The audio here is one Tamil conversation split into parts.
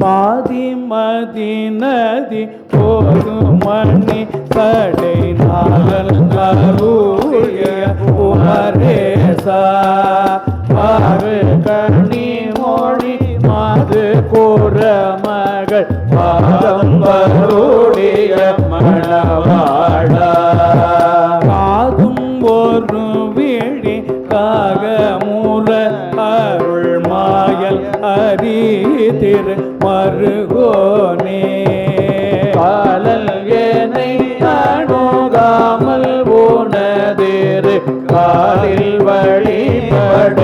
பாதி மதி நதி போகும் மணி கடை நாளல் கருளிய உமரேசா. பாரு கண்ணி மொழி மாது கூற மகள் பாதம்பருடைய மணவாழா காதும் ஒரு விழி மூல அருள் மாயல் அறி திரு மருகோனே காலல் ஏனை அணுகாமல் உனதிரு காலில் வழிபட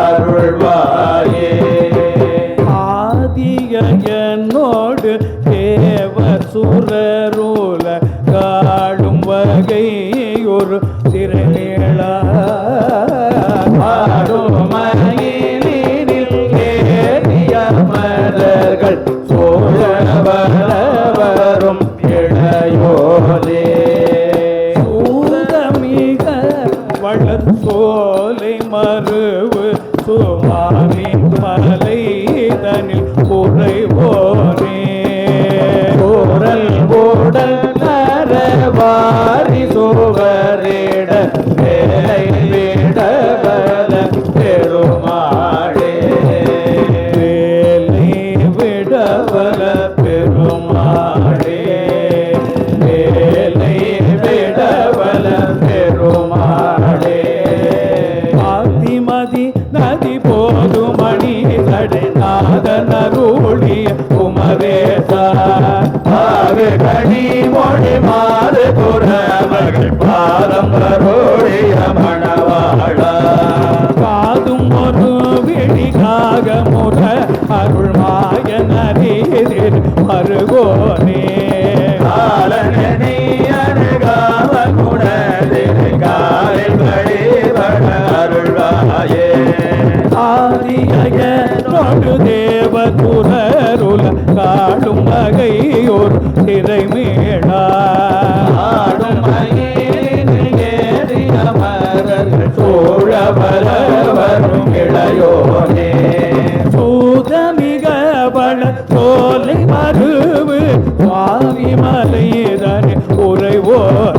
அருள்வாயே. ஆதியனோடு தேவ சுரருல காடும் வகை ஒரு திரைநீளா சோழவரும் இளையோதே சூதமிக வளர் சோலை மறுவு சுவாமி மலை தனில் குறைவோனே குரல் ஓடல் விடபல பெருமாளே வேலை விடபல பெருமாளே. பாத்திமதி நதி போது மணி சடை நாதனருளிய ஆறு கணி மொழி மாறு புறமகள் பாரம்பரோழிய மணவாழ நரீதிர் மருகோனே காலனி அணுகாவ குணதிர் காலில் வழிபட அருள்வாயே. ஆதிய நொடு தேவ துரருல காடும் வகையோர் திரைமேடா. ஆடும் சோழ சோலை மருவு சுவாமி மலைதன் உறைவோனே